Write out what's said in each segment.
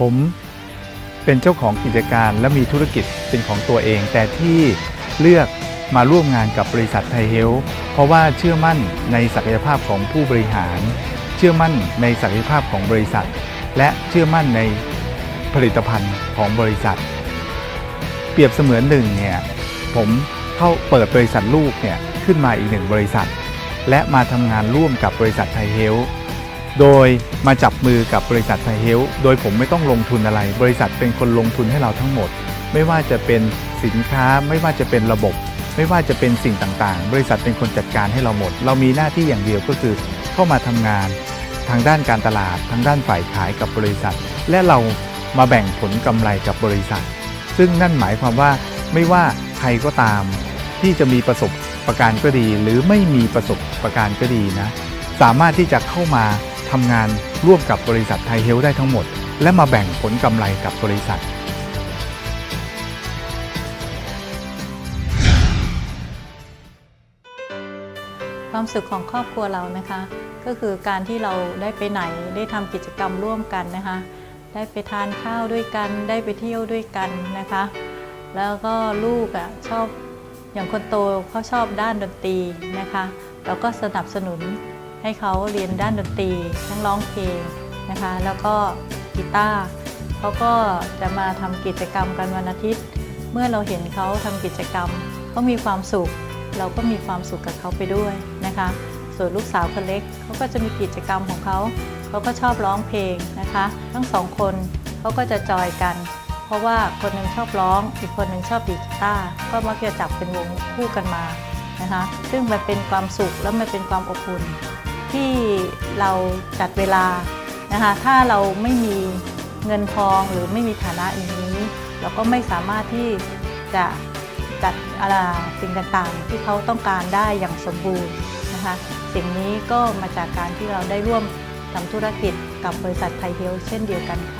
ผมเป็นเจ้าของกิจการและมีธุรกิจเป็นของตัวเอง แต่ที่เลือกมาร่วมงานกับบริษัทไทยเฮลท์เพราะว่าเชื่อมั่นในศักยภาพของผู้บริหาร เชื่อมั่นในศักยภาพของบริษัท และเชื่อมั่นในผลิตภัณฑ์ของบริษัท เปรียบเสมือนหนึ่งเนี่ยผมเข้าเปิดบริษัทลูกเนี่ยขึ้นมาอีกหนึ่งบริษัท และมาทำงานร่วมกับบริษัทไทยเฮลท์ โดยมาจับมือกับบริษัทไทยเฮลโดยผมไม่ต้องลงทุนอะไร บริษัทเป็นคนลงทุนให้เราทั้งหมด ไม่ว่าจะเป็นสินค้า ไม่ว่าจะเป็นระบบ ไม่ว่าจะเป็นสิ่งต่างๆ บริษัทเป็นคนจัดการให้เราหมด เรามีหน้าที่อย่างเดียวก็คือเข้ามาทำงาน ทางด้านการตลาด ทางด้านฝ่ายขายกับบริษัท และเรามาแบ่งผลกำไรกับบริษัท ซึ่งนั่นหมายความว่าไม่ว่าใครก็ตาม ที่จะมีประสบประการก็ดี หรือไม่มีประสบประการก็ดีนะ สามารถที่จะเข้ามา ทำงานร่วมกับบริษัทไทยเฮลท์ได้ทั้งหมด และมาแบ่งผลกำไรกับบริษัท ความสุขของครอบครัวเรานะคะ ก็คือการที่เราได้ไปไหนได้ทำกิจกรรมร่วมกันนะคะ ได้ไปทานข้าวด้วยกัน ได้ไปเที่ยวด้วยกันนะคะ แล้วก็ลูกอะชอบอย่างคนโตเขาชอบด้านดนตรีนะคะ เราก็สนับสนุน ให้เขาเรียนด้านดนตรีทั้งร้องเพลงนะคะ แล้วก็กีตาร์เขาก็จะมาทำกิจกรรมกันวันอาทิตย์ เมื่อเราเห็นเขาทำกิจกรรมเขามีความสุข เราก็มีความสุขกับเขาไปด้วยนะคะ ส่วนลูกสาวคนเล็กเขาก็จะมีกิจกรรมของเขาเขาก็ชอบร้องเพลงนะคะ ทั้งสองคนเขาก็จะจอยกัน เพราะว่าคนหนึ่งชอบร้องอีกคนหนึ่งชอบดีกีตาร์ก็มักจะจับเป็นวงคู่กันมานะคะ ซึ่งมันเป็นความสุขและมันเป็นความอบอุ่น ที่เราจัดเวลานะคะถ้าเราไม่มีเงินทองหรือไม่มีฐานะอย่างนี้ เราก็ไม่สามารถที่จะจัดอะไรสิ่งต่างๆ ที่เขาต้องการได้อย่างสมบูรณ์นะคะสิ่งนี้ก็มาจากการที่เราได้ร่วมทำธุรกิจกับบริษัทไทยเฮลเช่นเดียวกันค่ะ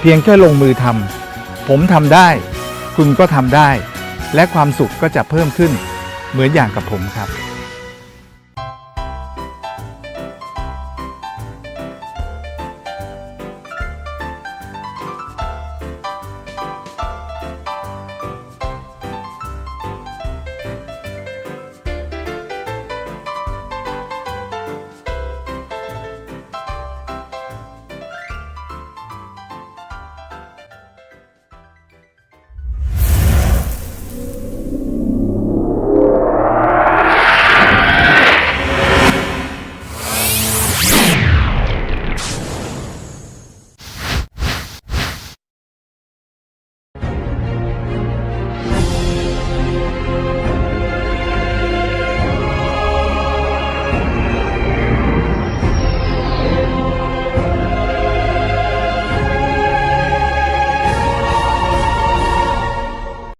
เพียงแค่ลงมือทำผมทำได้ คุณก็ทำได้ และความสุขก็จะเพิ่มขึ้น เหมือนอย่างกับผมครับ